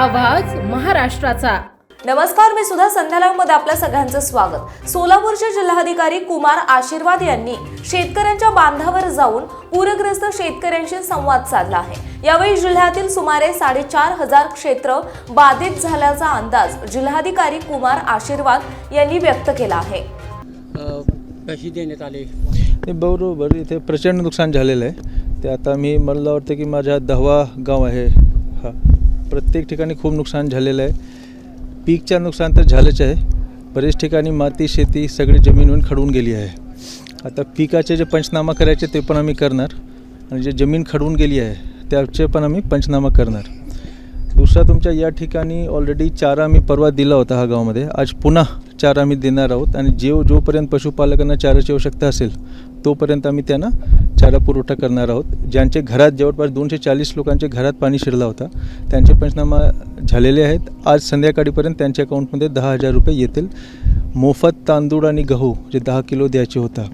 आवाज महाराष्ट्राचा. नमस्कार मी सुद्धा संध्यालामध्ये आपल्या सगळ्यांचं स्वागत. सोलापूरचे जिल्हाधिकारी कुमार आशीर्वाद यांनी शेतकऱ्यांच्या बांधावर जाऊन पूरग्रस्त शेतकऱ्यांशी संवाद साधला आहे. यावेळी जिल्ह्यातील सुमारे साडेचार हजार क्षेत्र बाधित झाल्याचा अंदाज जिल्हाधिकारी कुमार आशीर्वाद यांनी व्यक्त केला आहे. देण्यात आले? हे बरोबर. इथे प्रचंड नुकसान झालेलं आहे. ते आता मी मला वाटतं की माझा दहावा गाव आहे हा. प्रत्येक ठिकाणी खूप नुकसान झालेलं आहे. पीकच्या नुकसान तर झालंच आहे. बरेच ठिकाणी माती शेती सगळी जमीनवरून खडून गेली आहे. आता पिकाचे जे पंचनामा करायचे ते पण आम्ही करणार. आणि जे जमीन खडून गेली आहे त्याचे पण आम्ही पंचनामा करणार. दुसरा तुमच्या या ठिकाणी ऑलरेडी चारा आम्ही परवा दिला होता हा गावामध्ये. आज पुन्हा चारा आम्ही देणार आहोत आणि जे जोपर्यंत पशुपालकांना चाराची आवश्यकता असेल तोपर्यंत आम्ही त्यांना चारा पुरवठा करणार आहोत. ज्यांचे घरात जवळपास दोनशे चाळीस लोकांचे घरात पाणी शिरला होता त्यांचे पंचनामा झालेले आहेत. आज संध्याकाळीपर्यंत त्यांच्या अकाउंटमध्ये दहा हजार रुपये येतील. मोफत तांदूळ आणि गहू जे दहा किलो द्यायचे होता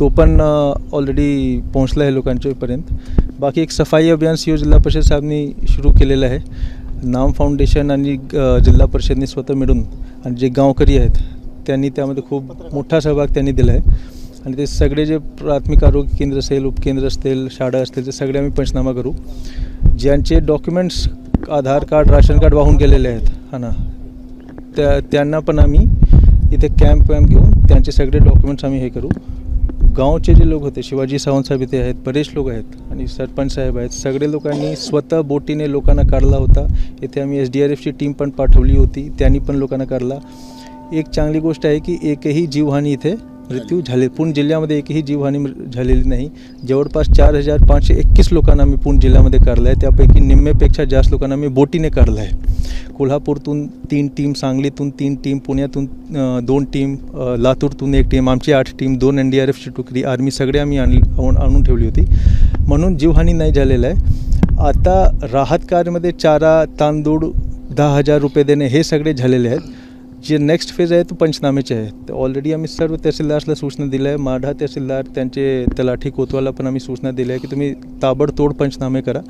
तो पण ऑलरेडी पोहोचला आहे लोकांच्यापर्यंत बाकी एक सफाई अभियान सी जिल्हा परिषद साहेबांनी सुरू केलेलं आहे. नाम फाउंडेशन आणि जिल्हा परिषदने स्वतः मिळून आणि जे गावकरी आहेत त्यांनी त्यामध्ये खूप मोठा सहभाग त्यांनी दिला आहे आणि ते सगळे जे प्राथमिक आरोग्य केंद्र असेल उपकेंद्र असतील शाळा असतील ते सगळे आम्ही पंचनामा करू. ज्यांचे documents Aadhaar card ration card वाहून गेलेले आहेत हा ना त्या त्यांना पण आम्ही इथे कॅम्प वॅम्प घेऊन त्यांचे सगळे डॉक्युमेंट्स आम्ही हे करू. गावचे जे लोक होते शिवाजी सावंत साहेब इथे आहेत बरेच लोक आहेत आणि सरपंच साहेब आहेत. सगळे लोकांनी स्वतः बोटीने लोकांना काढला होता. इथे आम्ही एस डी आर एफची टीम पण पाठवली होती त्यांनी पण लोकांना काढला एक चांगली गोष्ट आहे की एकही जीवहानी इथे मृत्यू झाले. पूर्ण जिल्ह्यामध्ये एकही जीवहानी झालेली नाही. जवळपास चार हजार पाचशे एकवीस लोकांना आम्ही पूर्ण जिल्ह्यामध्ये काढलं आहे. त्यापैकी निम्मेपेक्षा जास्त लोकांना मी बोटीने काढलं आहे. कोल्हापूरतून तीन टीम सांगलीतून तीन टीम पुण्यातून दोन टीम लातूरतून एक टीम आमची आठ टीम दोन एन डी आर एफची तुकडी आर्मी सगळे आम्ही आणली आणून आणून ठेवली होती. म्हणून जीवहानी नाही झालेलं आहे. आता राहत कार्यामध्ये चारा तांदूळ दहा हजार रुपये देणे हे सगळे झालेले आहेत. जे नेक्स्ट फेज आहे तो पंचनामेचे आहे तर ऑलरेडी आम्ही सर्व तहसीलदारला सूचना दिल्या आहे. माढा तहसीलदार त्यांचे तलाठी कोतवाला पण आम्ही सूचना दिल्या आहे की तुम्ही ताबडतोड पंचनामे करा.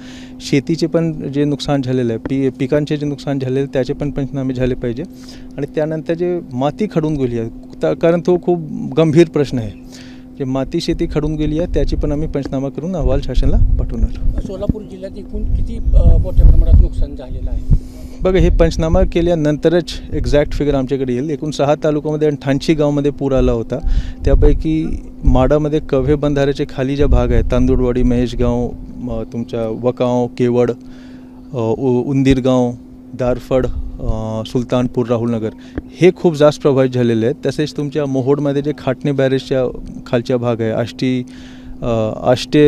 शेतीचे पण जे नुकसान झालेलं आहे पी पिकांचे जे नुकसान झालेलं आहे त्याचे पण पंचनामे झाले पाहिजे. आणि त्यानंतर जे माती खडून गेली आहे कारण तो खूप गंभीर प्रश्न आहे. जे माती शेती खडून गेली आहे त्याची पण आम्ही पंचनामा करून अहवाल शासनाला पाठवणार. सोलापूर जिल्ह्यात एकूण किती मोठ्या प्रमाणात नुकसान झालेलं आहे? बघा हे पंचनामा केल्यानंतरच एक्झॅक्ट फिगर आमच्याकडे येईल. एकूण सहा तालुक्यामध्ये आणि ठाणशी गावामध्ये पूर आला होता. त्यापैकी माडामध्ये कव्हे बंधाऱ्याचे खाली ज्या भाग आहेत तांदूळवाडी महेशगाव तुमच्या वकाव केवड उ- उंदीरगाव दारफड सुलतानपूर राहुलनगर हे खूप जास्त प्रभावित झालेले आहेत. तसेच तुमच्या मोहोडमध्ये जे खाटणे बॅरेजच्या खालच्या भाग आहे आष्टी आष्टे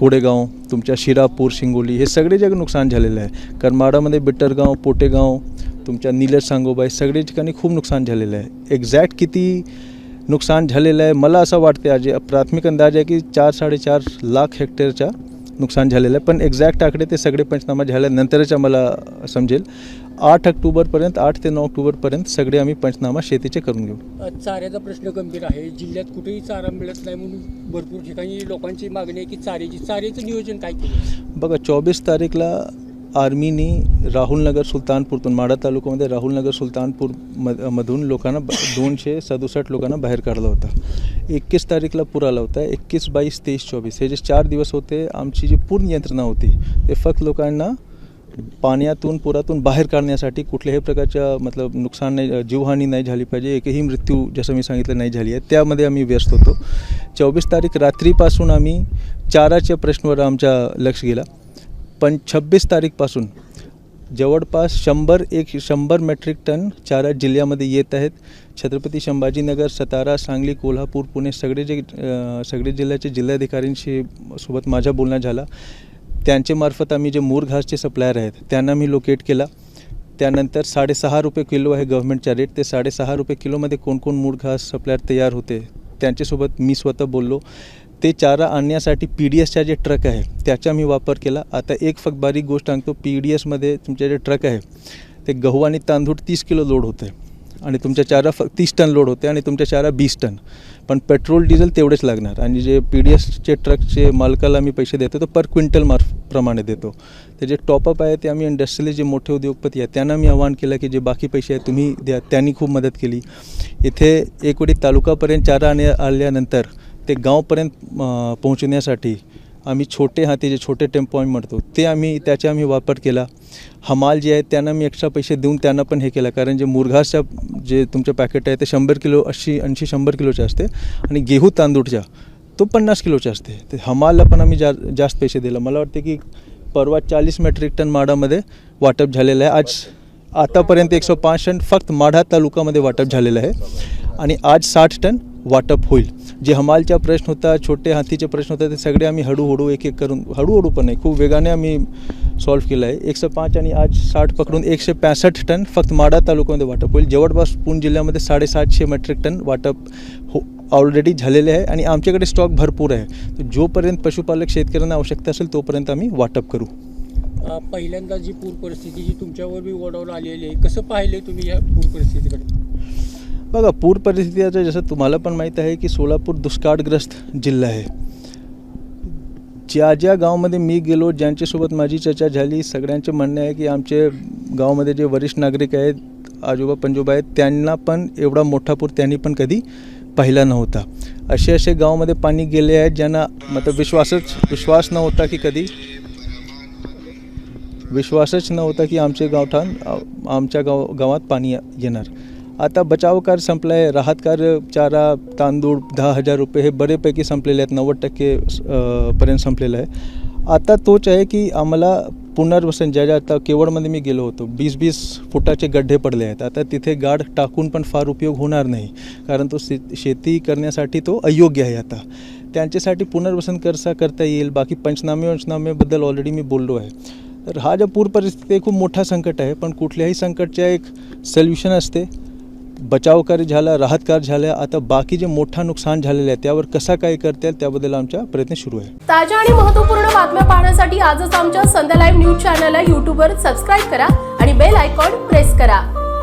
कोडेगाव तुमच्या शिरापूर शिंगोली हे सगळे जे नुकसान झालेलं आहे. करमाडामध्ये बिट्टरगाव पोटेगाव तुमच्या नीलज सांगोबाई सगळे ठिकाणी खूप नुकसान झालेलं आहे. एक्झॅक्ट किती नुकसान झालेलं आहे मला असं वाटते आज प्राथमिक अंदाज आहे की चार साडेचार लाख हेक्टरच्या नुकसान झालेलं आहे. पण एक्झॅक्ट आकडे ते सगळे पंचनामा झाल्यानंतरच मला समजेल. आठ ऑक्टोबरपर्यंत आठ ते नऊ ऑक्टोबरपर्यंत सगळे आम्ही पंचनामा शेतीचे करून घेऊ. चाऱ्याचा प्रश्न गंभीर आहे. जिल्ह्यात कुठेही चारा मिळत नाही म्हणून भरपूर ठिकाणी लोकांची मागणी आहे की चाऱ्याची चाऱ्याचं नियोजन काय केलं? बघा चोवीस तारीखला आर्मीनी राहुलनगर सुलतानपूरतून माढा तालुक्यामध्ये राहुलनगर सुलतानपूर मध मधून लोकांना दोनशे सदुसष्ट लोकांना बाहेर काढला होता. एकवीस तारीखला पूर आला होता. एकवीस बावीस तेवीस चोवीस. हे जे चार दिवस होते आमची जी पूर्ण यंत्रणा होती ते फक्त लोकांना पाण्यातून पुरातून बाहेर काढण्यासाठी कुठल्याही प्रकारच्या मतलब नुकसान नाही जीवहानी नाही झाली पाहिजे एकही मृत्यू जसं मी सांगितलं नाही झाली आहे. त्यामध्ये आम्ही व्यस्त होतो. चोवीस तारीख रात्रीपासून आम्ही चाराच्या प्रश्नावर आमचा लक्ष गेला. पण छब्बीस तारीखपासून जवळपास शंभर एक शंभर मेट्रिक टन चारा जिल्ह्यामध्ये येत आहेत. छत्रपती संभाजीनगर सातारा सांगली कोल्हापूर पुणे सगळे जे सगळे जिल्ह्याचे जिल्हाधिकाऱ्यांशी सोबत माझा बोलणं झाला त्यांच्यामार्फत आम्ही जे मूर घासचे सप्लायर आहेत त्यांना मी लोकेट केला. त्यानंतर साडेसहा रुपये किलो आहे गव्हर्मेंटचा रेट ते साडेसहा रुपये किलोमध्ये कोणकोण कोण मूळ घास सप्लायर तयार होते त्यांच्यासोबत मी स्वतः बोललो. ते चारा आणण्यासाठी पी डी एसचा जे ट्रक आहे त्याचा मी वापर केला. आता एक फक्त बारीक गोष्ट सांगतो पी डी एसमध्ये तुमचे जे ट्रक आहे ते गहू आणि तांदूळ तीस किलो लोड होते आणि तुमच्या चारा फ तीस टन लोड होते आणि तुमच्या चारा वीस टन. पण पेट्रोल डिझेल तेवढेच लागणार. आणि जे पी डी एसचे ट्रकचे मालकाला मी पैसे देतो तर पर क्विंटल मार्फ प्रमाणे देतो. ते जे टॉपअप आहे ते आम्ही इंडस्ट्रीले जे मोठे उद्योगपती आहेत त्यांना मी आवाहन केलं की जे बाकी पैसे आहेत तुम्ही द्या. त्यांनी खूप मदत केली. इथे एकवडी तालुकापर्यंत चारा आणि आल्यानंतर ते गावपर्यंत पोहोचण्यासाठी आम्ही छोटे हाते जे छोटे टेम्पो आम्ही म्हणतो ते आम्ही त्याचा आम्ही वापर केला. हमाल जे आहेत त्यांना मी एक्स्ट्रा पैसे देऊन त्यांना पण हे केलं. कारण जे मुरघासच्या जे तुमचं पॅकेट आहे ते शंभर किलो ऐंशी ऐंशी शंभर किलोचे असते. आणि गेहू तांदूळच्या तो पन्नास किलोचे असते. ते हमालला पण आम्ही जा जास्त पैसे दिलं. मला वाटते की परवा चाळीस मेट्रिक टन माडामध्ये वाटप झालेलं आहे. आज आतापर्यंत एकशे पाच टन फक्त माढा तालुकामध्ये वाटप झालेलं आहे. आणि आज साठ टन वाटप होईल. जे हमालचा प्रश्न होता छोटे हातीचे प्रश्न होता ते सगळे आम्ही हळूहळू एक एक करून हळूहळू पण नाही खूप वेगाने आम्ही सॉल्व्ह केलं आहे. एकशे पाच आणि आज साठ पकडून एकशे पॅसष्ट टन फक्त माढा तालुक्यामध्ये वाटप होईल. जवळपास पुणे जिल्ह्यामध्ये साडेसातशे मेट्रिक टन वाटप हो ऑलरेडी झालेले आहे आणि आमच्याकडे स्टॉक भरपूर आहे. तर जोपर्यंत पशुपालक शेतकऱ्यांना आवश्यकता असेल तोपर्यंत आम्ही वाटप करू. पहिल्यांदा जी पूर परिस्थिती जी तुमच्यावर बी ओढावून आलेली आहे कसं पाहिले तुम्ही या पूर परिस्थितीकडे? बघा पूर परिस्थिती आता जसं तुम्हाला पण माहीत आहे की सोलापूर दुष्काळग्रस्त जिल्हा आहे. ज्या ज्या गावामध्ये मी गेलो ज्यांच्यासोबत माझी चर्चा झाली सगळ्यांचे म्हणणे आहे की आमचे गावामध्ये जे वरिष्ठ नागरिक आहेत आजोबा पंजोबा आहेत त्यांना पण एवढा मोठा पूर त्यांनी पण कधी पाहिला नव्हता. असे असे गावामध्ये पाणी गेले आहेत ज्यांना मतलब विश्वासच विश्वास नव्हता की कधी विश्वासच नव्हता की आमचे गावठाण आमच्या गाव गावात पाणी येणार. आता बचाव कार्य संपला आहे राहत कार्य चारा तांदूळ दहा हजार रुपये हे बरेपैकी संपलेले आहेत नव्वद टक्के पर्यंत संपलेलं आहे. आता तोच आहे की आम्हाला पुनर्वसन ज्या ज्या आता केवळमध्ये मी गेलो होतो वीस वीस फुटाचे गड्ढे पडले आहेत. आता तिथे गाड टाकून पण फार उपयोग होणार नाही कारण तो शे शेती करण्यासाठी तो अयोग्य आहे आता. त्यांच्यासाठी पुनर्वसन कसा करता येईल बाकी पंचनामे वंचनामेबद्दल ऑलरेडी मी बोललो आहे. तर हा जो पूर परिस्थिती खूप मोठा संकट आहे पण कुठल्याही संकटच्या एक सोल्युशन असते. बचाव कार्य झाला राहत कार्य झालं आता बाकी जे मोठा नुकसान झालेलं आहे त्यावर कसा काय करता येईल त्याबद्दल आमचा प्रयत्न सुरू आहे. ताज्या आणि महत्त्वपूर्ण बातम्या पाहण्यासाठी आजच आमच्या संध्या लाईव्ह न्यूज चॅनलला यूट्यूबवर सबस्क्राईब करा आणि बेल आयकॉन प्रेस करा.